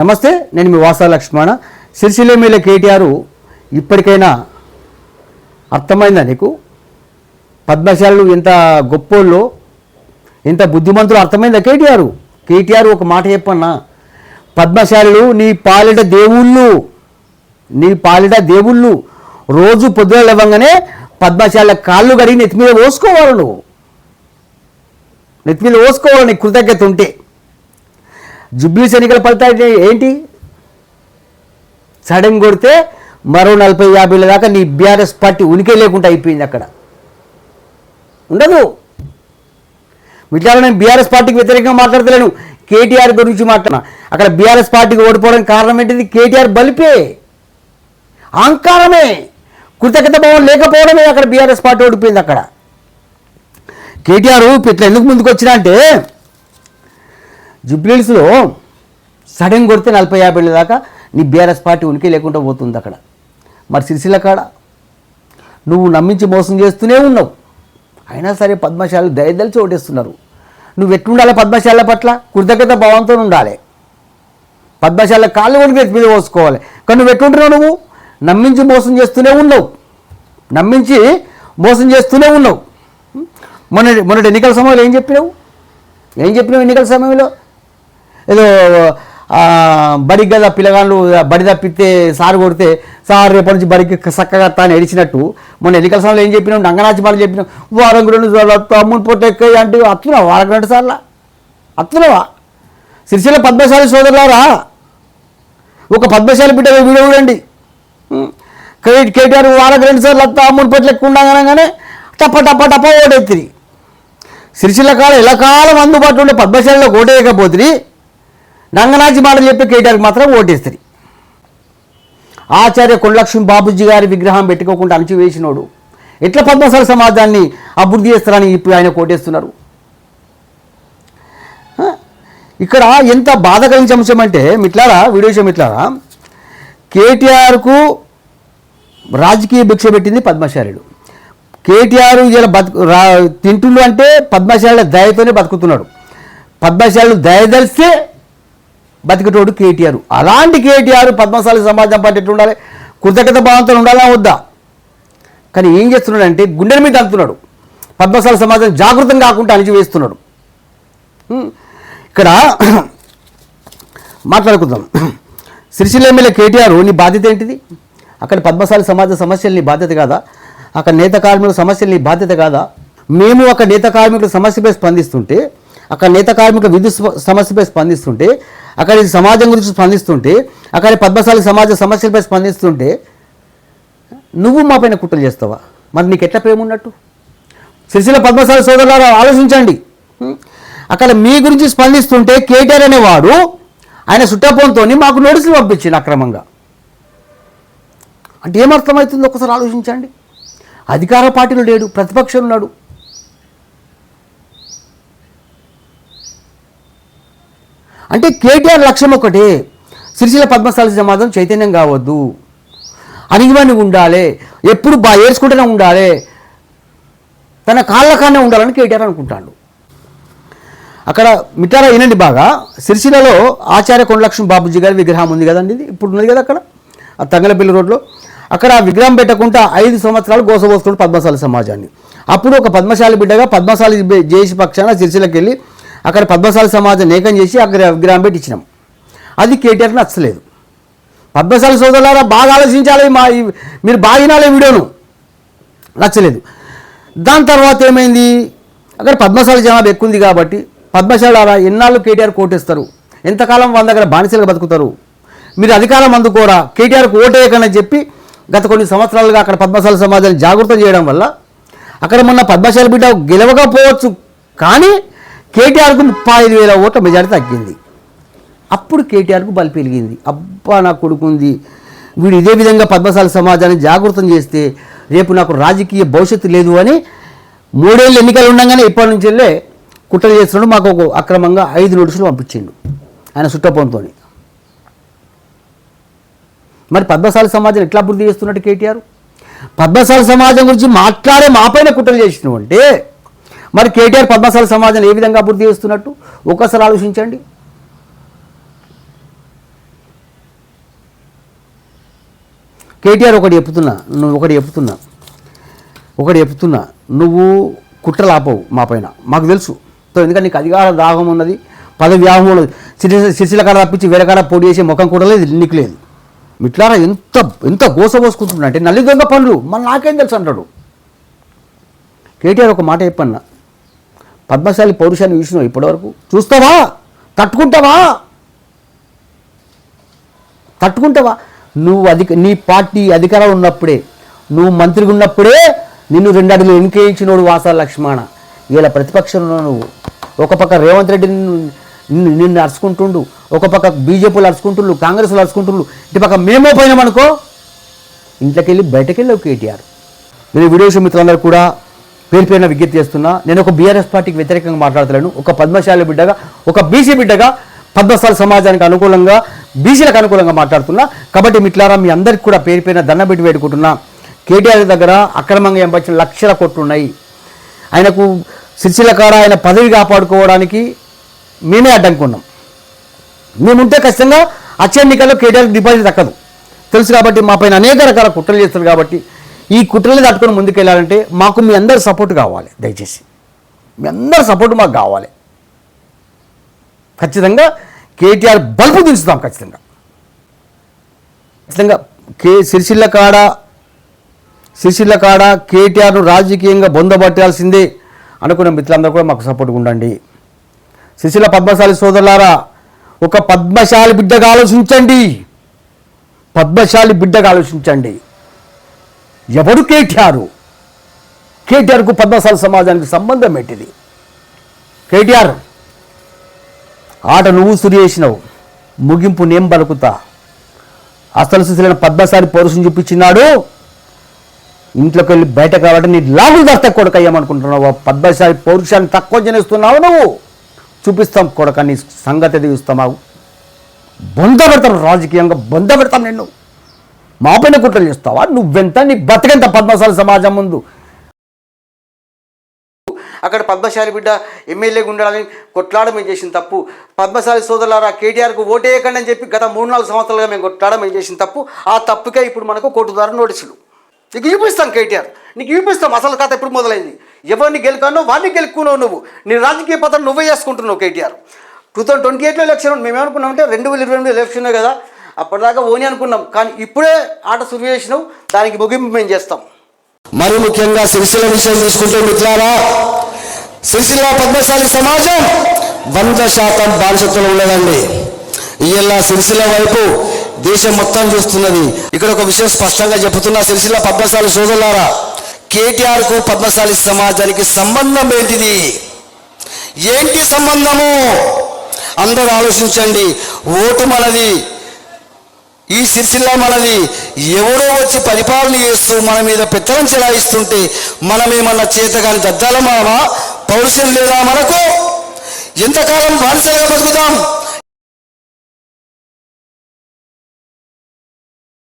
నమస్తే నేను మీ వాసా లక్ష్మణ. సిరిసిల్ల మీద కేటీఆర్ ఇప్పటికైనా అర్థమైందా నీకు? పద్మశాలు ఎంత గొప్పోళ్ళు ఎంత బుద్ధిమంతులు అర్థమైందా కేటీఆర్? కేటీఆర్ ఒక మాట చెప్పన్నా పద్మశాలు నీ పాలిట దేవుళ్ళు నీ పాలిట దేవుళ్ళు రోజు పొద్దున లేవంగానే పద్మశాల కాళ్ళు కడిగి నెత్తి మీద పోసుకోవాలి నువ్వు. నెత్తి మీద పోసుకోవాలి నీకు కృతజ్ఞత ఉంటే. జుబ్లీస్ ఎన్నికల ఫలితాలు ఏంటి? సడన్ కొడితే మరో నలభై యాభైల దాకా నీ బీఆర్ఎస్ పార్టీ ఉనికి లేకుండా అయిపోయింది అక్కడ. ఉండదు. మిగతా నేను బీఆర్ఎస్ పార్టీకి వ్యతిరేకంగా మాట్లాడతలేను. కేటీఆర్ గురించి మాట్లాడినా? అక్కడ బీఆర్ఎస్ పార్టీకి ఓడిపోవడానికి కారణం ఏంటిది? కేటీఆర్ బలిపే. అహంకారమే. కృతజ్ఞత భావం లేకపోవడమే అక్కడ బీఆర్ఎస్ పార్టీ ఓడిపోయింది అక్కడ. కేటీఆర్ ఇట్లా ఎందుకు ముందుకు వచ్చినా అంటే జుబ్లీస్లో సడన్ కొడితే నలభై యాభై ఏళ్ళ దాకా నీ బీఆర్ఎస్ పార్టీ ఉనికి లేకుండా పోతుంది అక్కడ. మరి సిరిసిల్ల కాడ? నువ్వు నమ్మించి మోసం చేస్తూనే ఉన్నావు. అయినా సరే పద్మశాలు దయదలిచి ఓటేస్తున్నారు. నువ్వు ఎట్లుండాలి పద్మశాల పట్ల? కృతజ్ఞత భావంతో ఉండాలి. పద్మశాల కాళ్ళు కొడుకు మీద పోసుకోవాలి. కానీ నువ్వు ఎట్లుంటున్నావు నువ్వు? నమ్మించి మోసం చేస్తూనే ఉన్నావు. నమ్మించి మోసం చేస్తూనే ఉన్నావు. మొన్న మొన్నటి ఎన్నికల సమయంలో ఏం చెప్పినావు? ఏం చెప్పినావు ఎన్నికల సమయంలో? ఏదో ఆ, బడికి కదా పిల్లగాళ్ళు బడి తప్పితే సార్ కొడితే సార్ రేపటి నుంచి బడికి చక్కగా తాను ఎడిచినట్టు మొన్న ఎన్నికల సమయంలో ఏం చెప్పినాం? నంగనాచి బాగా చెప్పినావు వారం రెండు సార్లు అమ్ముని పొట్టెక్కాయి అంటే అత్తున్నావు వారం రెండు సార్లు? అత్తున్నావా సిరిసిల్ల పద్మశాలి సోదరులారా? ఒక పద్మశాలి బిడ్డ వీడియో చూడండి. కేటీఆర్ వారం రెండు సార్లు అత్త అమ్ముని పొట్లు ఎక్కువ ఉండగానే టప్ప టప్ప టప్ప ఓడెత్తిరి. సిరిసిల్ల కాలం ఎలా కాలం అందుబాటులో ఉండే పద్మశాలలో ఓటేయకపోతుంది నంగనాచి మాటలు చెప్పి కేటీఆర్కి మాత్రం ఓటేస్తుంది. ఆచార్య కొండలక్ష్మి బాబుజీ గారి విగ్రహం పెట్టుకోకుండా అణచివేసినోడు. ఎట్లా పద్మశాల సమాజాన్ని అభివృద్ధి చేస్తారని ఇప్పుడు ఆయన కోటేస్తున్నారు. ఇక్కడ ఎంత బాధ కలిగించే అంశం అంటే మిట్లారా వీడియో విషయం మిట్లారా కేటీఆర్కు రాజకీయ భిక్ష పెట్టింది పద్మశాలుడు. కేటీఆర్ ఇలా బతుకు తింటుండ్రు తింటుండు అంటే పద్మశాల దయతోనే బతుకుతున్నాడు. పద్మశాలు దయదలిస్తే బతికటోడు కేటీఆర్. అలాంటి కేటీఆర్ పద్మశాలి సమాజం పట్టి ఎట్లా ఉండాలి కృతజ్ఞత భావంతో ఉండాలా వద్దా? కానీ ఏం చేస్తున్నాడంటే గుండెల మీద అంటున్నాడు. పద్మశాల సమాజం జాగృతం కాకుండా అణిచివేస్తున్నాడు. ఇక్కడ మాట్లాడుకుందాం. సిరిసిల్ల ఎమ్మెల్యే కేటీఆర్ నీ బాధ్యత ఏంటిది? అక్కడ పద్మశాలి సమాజ సమస్యలు నీ బాధ్యత కాదా? అక్కడ నేత కార్మికుల సమస్యలు నీ బాధ్యత కాదా? మేము అక్కడ నేత కార్మికుల సమస్యపై స్పందిస్తుంటే అక్కడ నేత కార్మికుల విద్యుత్ సమస్యపై స్పందిస్తుంటే అక్కడ ఈ సమాజం గురించి స్పందిస్తుంటే అక్కడ పద్మశాలి సమాజ సమస్యలపై స్పందిస్తుంటే నువ్వు మా పైన కుట్రలు చేస్తావా? మరి నీకు ఎట్లా ప్రేమ ఉన్నట్టు? సిరిసిల్ల పద్మశాలి సోదరులారా ఆలోచించండి. అక్కడ మీ గురించి స్పందిస్తుంటే కేటీఆర్ అనేవాడు ఆయన సుట్టపోన్తో మాకు నోటీసులు పంపించింది అక్రమంగా. అంటే ఏమర్థమవుతుందో? ఒకసారి ఆలోచించండి. అధికార పార్టీలో లేడు ప్రతిపక్షం ఉన్నాడు. అంటే కేటీఆర్ లక్ష్యం ఒకటే. సిరిసిల పద్మశాలి సమాజం చైతన్యం కావద్దు. అణిగిమని ఉండాలి. ఎప్పుడు బా ఏడ్చుకుంటూనే ఉండాలి. తన కాళ్ళకానే ఉండాలని కేటీఆర్ అనుకుంటాడు. అక్కడ మిఠారా వినండి బాగా. సిరిసిలలో ఆచార్య కొండలక్ష్మి బాబుజీ గారి విగ్రహం ఉంది కదండి ఇది? ఇప్పుడు ఉన్నది కదా అక్కడ? ఆ తంగలపల్లి రోడ్లో. అక్కడ ఆ విగ్రహం పెట్టకుండా ఐదు సంవత్సరాలు గోసపోస్తున్నాడు పద్మశాలి సమాజాన్ని. అప్పుడు ఒక పద్మశాలి బిడ్డగా పద్మశాలి జేసి పక్షాన సిరిసిల్లకి వెళ్ళి అక్కడ పద్మశాలి సమాజం ఏకం చేసి అక్కడ విగ్రహం పెట్టి ఇచ్చినాం. అది కేటీఆర్ నచ్చలేదు. పద్మశాలి సోదరులారా బాగా ఆలోచించాలి మా మీరు బాగా వినాలి వీడియోను. నచ్చలేదు. దాని తర్వాత ఏమైంది? అక్కడ పద్మశాలి జనాభా ఎక్కువ ఉంది కాబట్టి పద్మశాలారా ఎన్నాళ్ళు కేటీఆర్ కోటేస్తారు? ఎంతకాలం వాళ్ళ దగ్గర బానిసలుగా బతుకుతారు? మీరు అధికారం అందుకోరా? కేటీఆర్కు ఓటేయకని చెప్పి గత కొన్ని సంవత్సరాలుగా అక్కడ పద్మశాల సమాజాన్ని జాగృతం చేయడం వల్ల అక్కడ మొన్న పద్మశాల బిడ్డ గెలవకపోవచ్చు కానీ కేటీఆర్కు ముప్పై ఐదు వేల ఓట్ల మెజారిటీ తగ్గింది. అప్పుడు కేటీఆర్కు బలి పెరిగింది. అబ్బా నా కొడుకుంది. వీడు ఇదే విధంగా పద్మశాల సమాజాన్ని జాగృతం చేస్తే రేపు నాకు రాజకీయ భవిష్యత్తు లేదు అని మూడేళ్ళు ఎన్నికలు ఉండగానే ఇప్పటి నుంచి వెళ్ళే కుట్ర చేస్తున్నాడు. మాకు ఒక అక్రమంగా ఐదు నోటీసులు పంపించిండు ఆయన సుట్టపోంతో మరి పద్మశాల సమాజం ఎట్లా అభివృద్ధి చేస్తున్నట్టు కేటీఆర్? పద్మశాల సమాజం గురించి మాట్లాడే మాపైన కుట్రలు చేసినావు అంటే మరి కేటీఆర్ పద్మశాల సమాజం ఏ విధంగా అభివృద్ధి చేస్తున్నట్టు? ఒక్కసారి ఆలోచించండి. కేటీఆర్ ఒకటి చెప్తున్నా నువ్వు ఒకటి చెప్తున్నా ఒకటి చెప్తున్నా నువ్వు కుట్రలు ఆపవు మా పైన. మాకు తెలుసు. ఎందుకంటే నీకు అధికార దాహం ఉన్నది పదవి వ్యాహం ఉన్నది శిశిల కాడ తప్పించి వేరే కాడ పొడి చేసే ముఖం కూడా లేదు నీకు లేదు. మిట్లారా ఎంత ఎంత గోసపోసుకుంటున్నా అంటే నల్లి దొంగ పనులు మన నాకేం తెలుసు అంటాడు. కేటీఆర్ ఒక మాట చెప్పన్నా పద్మశాలి పౌరుషాన్ని చూసినావు ఇప్పటివరకు? చూస్తావా? తట్టుకుంటావా? తట్టుకుంటావా? నువ్వు అధిక నీ పార్టీ అధికారం ఉన్నప్పుడే నువ్వు మంత్రిగా ఉన్నప్పుడే నిన్ను రెండు అడుగులు ఎన్నికేయించినోడు వాసాల లక్ష్మణ. ఇలా ప్రతిపక్షంలో నువ్వు. ఒక పక్క రేవంత్ రెడ్డి నిన్ను నిన్ను అరుచుకుంటుండు. ఒక పక్క బీజేపీలు అరుచుకుంటుండ్రు కాంగ్రెస్లు అరుచుకుంటుండ్రు. ఇటు పక్క మేమో పోయినామనుకో ఇంట్లోకి వెళ్ళి బయటకు కేటీఆర్. నేను వీడియో మిత్రులందరూ కూడా పేరు పేరున విజ్ఞప్తి చేస్తున్నా. నేను ఒక బీఆర్ఎస్ పార్టీకి వ్యతిరేకంగా మాట్లాడతలేను. ఒక పద్మశాలి బిడ్డగా ఒక బీసీ బిడ్డగా పద్మశాలి సమాజానికి అనుకూలంగా బీసీలకు అనుకూలంగా మాట్లాడుతున్నా. కాబట్టి మిట్లారా మీ అందరికి కూడా పేరు పేరున దండం పెట్టి వేడుకుంటున్నా. కేటీఆర్ దగ్గర అక్రమంగా ఎంపచ్చిన లక్షల కోట్లు ఉన్నాయి. ఆయనకు సిరిసిల్ల కాడ ఆయన పదవి కాపాడుకోవడానికి మేమే అడ్డంకున్నాం. మేముంటే ఖచ్చితంగా అచ్చే ఎన్నికల్లో కేటీఆర్ డిపాజిట్ దక్కదు. తెలుసు కాబట్టి మా పైన అనేక రకాల కుట్రలు చేస్తారు కాబట్టి ఈ కుట్రల్ని తట్టుకొని ముందుకెళ్ళాలంటే మాకు మీ అందరి సపోర్ట్ కావాలి దయచేసి. మీ అందరి సపోర్ట్ మాకు కావాలి. ఖచ్చితంగా కేటీఆర్ బల్బు దించుతాం ఖచ్చితంగా. ఖచ్చితంగా కే సిరిసిల్ల కాడ సిరిసిల్ల కాడ కేటీఆర్ను రాజకీయంగా బొందబట్టాల్సిందే అనుకున్న మిత్రులందరూ కూడా మాకు సపోర్ట్గా ఉండండి. సిరిసిల్ల పద్మశాలి సోదరులారా ఒక పద్మశాలి బిడ్డగా ఆలోచించండి. పద్మశాలి బిడ్డగా ఆలోచించండి. ఎవడు కేటీఆర్? కేటీఆర్కు పద్మశాలి సమాజానికి సంబంధం ఏంటిది? కేటీఆర్ ఆట నువ్వు సురి చేసినావు ముగింపు నేను బలుకుతా. అసలు సుశీలైన పద్మసారి పౌరుషం చూపించినాడు. ఇంట్లోకి వెళ్ళి బయట కాబట్టి నీ లాగులు దస్త కొడుకు అయ్యామనుకుంటున్నావు. ఆ పౌరుషాన్ని తక్కువ జనిస్తున్నావు నువ్వు. చూపిస్తాం కొడక నీ సంగతి చూస్తామావు బొంద పెడతాం రాజకీయంగా బొంద పెడతాం నిన్ను. మా పైన కుట్రలు చేస్తావా? నువ్వెంత? నీ బతికెంత పద్మశాలి సమాజం ముందు? అక్కడ పద్మశాలి బిడ్డ ఎమ్మెల్యేగా ఉండాలని కొట్లాడడం మేము చేసిన తప్పు? పద్మశాలి సోదరులారా కేటీఆర్కు ఓటేయకండి అని చెప్పి గత మూడు నాలుగు సంవత్సరాలుగా మేము కొట్లాడడం మేము చేసిన తప్పు? ఆ తప్పుకే ఇప్పుడు మనకు కోర్టు ద్వారా నోటీసులు. నీకు చూపిస్తాం కేటీఆర్. నీకు చూపిస్తాం అసలు కథ ఎప్పుడు మొదలైంది. ఎవరిని గెలుకానో వాడిని గెలుక్కున్నావు నువ్వు. నీ రాజకీయ పత్రం నువ్వే చేసుకుంటున్నావు కేటీఆర్. టూ థౌసండ్ ట్వంటీ ఎయిట్లో ఎలక్షన్ మేము ఏమనుకున్నామంటే రెండు వేల ఇరవై ఎనిమిది ఎలక్షన్ కదా. అప్పటిదాకా ఓని అనుకున్నాం. కానీ ఇప్పుడే ఆట సురు చేసినాం. దానికి ముగింపు మేము చేస్తాం. మరి ముఖ్యంగా సిరిసిల్ల విషయం తీసుకుంటే మిత్రారా సిరిసిల్ల పద్మశాలి సమాజం వంద శాతం బానిసత్వం ఉన్నదండి. ఇయ్యల్లా సిరిసిల్ల వైపు దేశం మొత్తం చూస్తున్నది. ఇక్కడ ఒక విషయం స్పష్టంగా చెబుతున్నా సిరిసిల్ల పద్మశాలి సోదరులారా కేటీఆర్కు పద్మశాలి సమాజానికి సంబంధం ఏంటిది? ఏంటి సంబంధము? అందరూ ఆలోచించండి. ఓటు మనది ఈ సిరిసిల్ల మనది ఎవడో వచ్చి పరిపాలన చేస్తూ మన మీద పెత్తనం చెలాయిస్తుంటే మనమేమన్నా ఏమన్నా చేతగాని దద్దాల మనమా పౌరుషం లేదా మనకు? ఎంతకాలం బానిసలుగా బతుకుతాం?